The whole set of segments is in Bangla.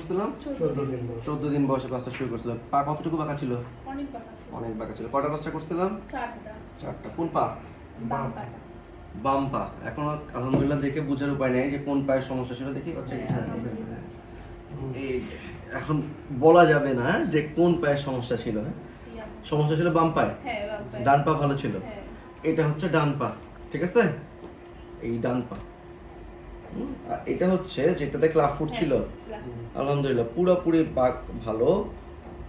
করছিলাম? চোদ্দ দিন বয়স। ক্লাসটা শুরু করছিলাম। পা কতটুকু বাঁকা ছিল? অনেক বাঁকা ছিল। অনেক বাঁকা ছিল। কটা ক্লাসটা করছিলাম? চারটা। কোন পা? বাম পা। এখন আলহামদুলিল্লাহ দেখে বোঝার উপায় নেই যে কোন পায়ের সমস্যা ছিল দেখি বাচ্চা হ্যাঁ, এই যে এখন বলা যাবে না যে কোন পায়ের সমস্যা ছিল হ্যাঁ? সমস্যা ছিল বাম পায়ে? হ্যাঁ বাম পায়ে। ডান পা ভালো ছিল? হ্যাঁ। এটা হচ্ছে ডান পা ঠিক আছে? এই ডান পা। আর এটা হচ্ছে যেটাতে ক্লাব ফুট ছিল। হ্যাঁ, আলহামদুলিল্লাহ পুরোপুরি পাক ভালো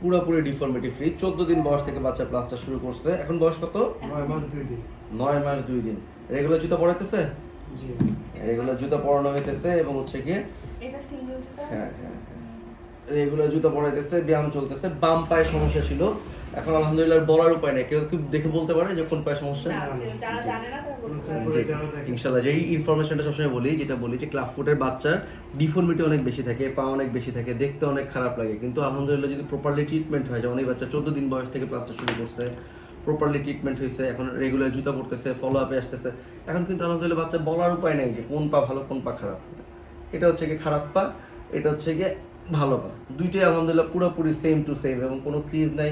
পুরোপুরি ডিফর্মিটি ফ্রি চোদ্দ দিন বয়স থেকে বাচ্চা ক্লাসটা শুরু করছে। এখন বয়স কত? নয় মাস দুই দিন। নয় মাস দুই দিন। রেগুলার জুতা পড়াইতেছে জি। রেগুলার জুতা পরানো হইতেছে এবং হচ্ছে গিয়ে এটা সিঙ্গেল জুতা? হ্যাঁ হ্যাঁ রেগুলার জুতা পড়াইতেছে ব্যায়াম চলতেছে। বাম পায়ে সমস্যা ছিল। এখন আলহামদুলিল্লাহ বলার উপায় নেই। কেউ কি দেখে বলতে পারে যে কোন পায়ে সমস্যা? না, কেউ যারা জানে না তারা বলতে পারে। তারপরে যারা দেখে। ইনশাল্লাহ যেই ইনফরমেশনটা সবসময় বলি যেটা বলি যে ক্লাব ফুটের বাচ্চার ডিফর্মিটি অনেক বেশি থাকে পা অনেক বেশি থাকে দেখতে অনেক খারাপ লাগে। কিন্তু আলহামদুলিল্লাহ যদি প্রপারলি ট্রিটমেন্ট হয় যেমন এই বাচ্চা চোদ্দ দিন বয়স থেকে ক্লাসটা শুরু করছে প্রপারলি ট্রিটমেন্ট হয়েছে এখন রেগুলার জুতা পড়তেছে ফলো আপে আসতেছে এখন কিন্তু আলহামদুলিল্লাহ বাচ্চা বলার উপায় নেই যে কোন পা ভালো কোন পা খারাপ। এটা হচ্ছে গিয়ে খারাপ পা এটা হচ্ছে গিয়ে ভালো পা। দুইটাই আলহামদুলিল্লাহ পুরোপুরি সেম টু সেম এবং কোনো ক্রিজ নাই।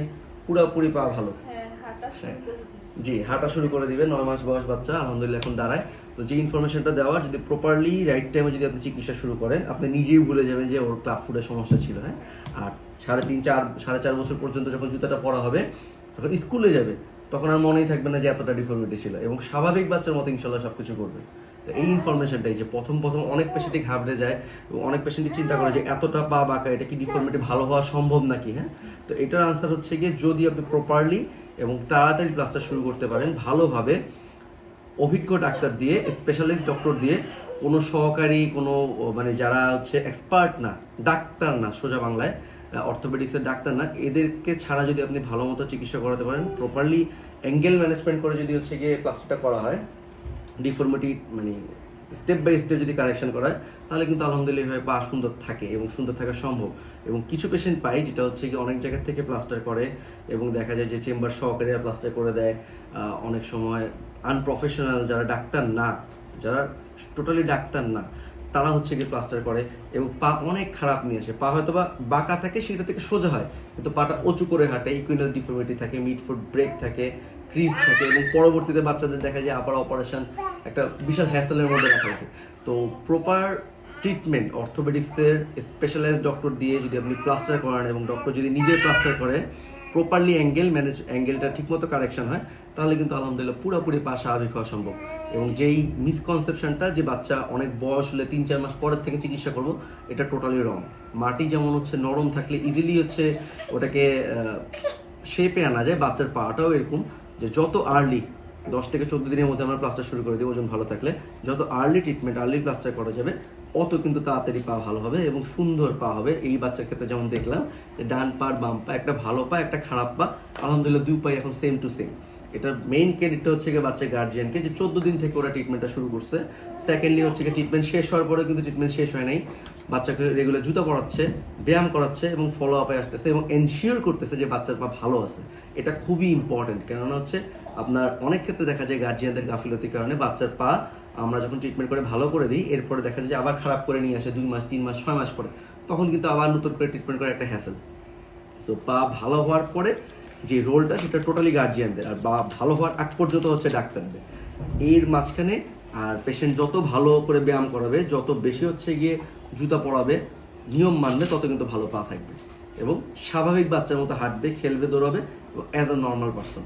পুরোপুরি পা ভালো। হ্যাঁ দিই। জি হাঁটা শুরু করে দিবে নয় মাস বয়স বাচ্চা আলহামদুলিল্লাহ এখন দাঁড়ায়। তো যে ইনফরমেশনটা দেওয়া যদি প্রপারলি রাইট টাইমে যদি আপনি চিকিৎসা শুরু করেন আপনি নিজেই ভুলে যাবেন যে ওর ক্লাব ফুডের সমস্যা ছিল হ্যাঁ? আর সাড়ে তিন চার সাড়ে চার বছর পর্যন্ত যখন জুতাটা পরা হবে তখন স্কুলে যাবে তখন আর মনেই থাকবে না যে এতটা ডিফর্মিটি ছিল। এবং স্বাভাবিক বাচ্চার মতো ইনশাল্লাহ সব কিছু করবে। এই ইনফরমেশনটাই যে প্রথম প্রথম অনেক পেশেন্টই ঘাবড়ে যায় এবং অনেক পেশেন্টই চিন্তা করে যে এতটা পা বাঁকা, এটা কি ডিফর্মিটি ভালো হওয়া সম্ভব নাকি হ্যাঁ? তো এটার আনসার হচ্ছে গিয়ে যদি আপনি প্রপারলি এবং তাড়াতাড়ি ক্লাসটা শুরু করতে পারেন ভালোভাবে, অভিজ্ঞ ডাক্তার দিয়ে স্পেশালিস্ট ডক্টর দিয়ে, কোনো সহকারী, কোনো মানে যারা হচ্ছে এক্সপার্ট না, ডাক্তার না, সোজা বাংলায় অর্থোপেডিক্সের ডাক্তার না, এদেরকে ছাড়া যদি আপনি ভালো মতো চিকিৎসা করাতে পারেন প্রপারলি অ্যাঙ্গেল ম্যানেজমেন্ট করে যদি হচ্ছে গিয়ে প্লাস্টারটা করা হয় ডিফর্মিটি মানে স্টেপ বাই স্টেপ যদি কারেকশন করা হয়, তাহলে কিন্তু আলহামদুলিল্লাহ পা সুন্দর থাকে এবং সুন্দর থাকা সম্ভব। এবং কিছু পেশেন্ট পাই যেটা হচ্ছে কি অনেক জায়গা থেকে প্লাস্টার করে এবং দেখা যায় যে চেম্বার সহকারে প্লাস্টার করে দেয়। অনেক সময় আনপ্রফেশনাল যারা ডাক্তার না, যারা টোটালি ডাক্তার না, তারা হচ্ছে গিয়ে প্লাস্টার করে এবং পা অনেক খারাপ নিয়ে আসে। পা হয়তো বা বাঁকা থাকে, সেটা থেকে সোজা হয়, কিন্তু পাটা উঁচু করে হাঁটে ইকুইনাল ডিফর্মিটি থাকে মিড ফুট ব্রেক থাকে ক্রিজ থাকে এবং পরবর্তীতে বাচ্চাদের দেখা যায় আবার অপারেশন একটা বিশাল হ্যাসেলের মধ্যে রাখা লাগে তো প্রপার ট্রিটমেন্ট অর্থোপেডিক্সের স্পেশালাইজড ডক্টর দিয়ে যদি আপনি প্লাস্টার করান এবং ডক্টর যদি নিজে প্লাস্টার করে প্রপারলি অ্যাঙ্গেল ম্যানেজ অ্যাঙ্গেলটা ঠিকমতো কারেকশন হয়, তাহলে কিন্তু আলহামদুলিল্লাহ পুরোপুরি পা স্বাভাবিক হওয়া সম্ভব। এবং যেই মিসকনসেপশনটা যে বাচ্চা অনেক বয়স হলে তিন চার মাস পরের থেকে চিকিৎসা করব, এটা টোটালি রং মাটি যেমন হচ্ছে নরম থাকলে ইজিলি হচ্ছে ওটাকে শেপে আনা যায়, বাচ্চার পাটাও এরকম যে যত আর্লি দশ থেকে চোদ্দ দিনের মধ্যে আমরা প্লাস্টার শুরু করে দিই ওজন ভালো থাকলে। যত আর্লি ট্রিটমেন্ট আর্লি প্লাস্টার করা যাবে, অত কিন্তু তাড়াতাড়ি পা ভালো হবে এবং সুন্দর পা হবে। এই বাচ্চার ক্ষেত্রে যেমন দেখলাম, ডান পা, বাম পা, একটা ভালো পা, একটা খারাপ পা। আলহামদুলিল্লাহ দুই পাই এখন সেম টু সেম এটার মেইন ক্রেডিটটা হচ্ছে গিয়ে বাচ্চা গার্জিয়ানকে যে চোদ্দ দিন থেকে ওরা ট্রিটমেন্টটা শুরু করছে। সেকেন্ডলি হচ্ছে গিয়ে ট্রিটমেন্ট শেষ হওয়ার পরে কিন্তু ট্রিটমেন্ট শেষ হয় নাই। বাচ্চাকে রেগুলার জুতা পরাচ্ছে, ব্যায়াম করাচ্ছে এবং ফলো আপে আসতেছে এবং এনশিওর করতেছে যে বাচ্চার পা ভালো আছে। এটা খুবই ইম্পর্টেন্ট কেননা হচ্ছে আপনার অনেক ক্ষেত্রে দেখা যায় গার্জিয়ানদের গাফিলতির কারণে বাচ্চার পা আমরা যখন ট্রিটমেন্ট করে ভালো করে দিই, এরপরে দেখা যায় যে আবার খারাপ করে নিয়ে আসে দুই মাস, তিন মাস, ছয় মাস পরে। তখন কিন্তু আবার নতুন করে ট্রিটমেন্ট করে একটা হ্যাসেল সো পা ভালো হওয়ার পরে যে রোলটা সেটা টোটালি গার্জিয়ানদের আর বা ভালো হওয়ার আগ পর্যন্ত হচ্ছে ডাক্তারদের। এর মাঝখানে আর পেশেন্ট যত ভালো করে ব্যায়াম করাবে, যত বেশি হচ্ছে গিয়ে জুতা পরাবে, নিয়ম মানবে, তত কিন্তু ভালো পা থাকবে। এবং স্বাভাবিক বাচ্চার মতো হাঁটবে, খেলবে, দৌড়াবে, এবং অ্যাজ আ নর্মাল পার্সন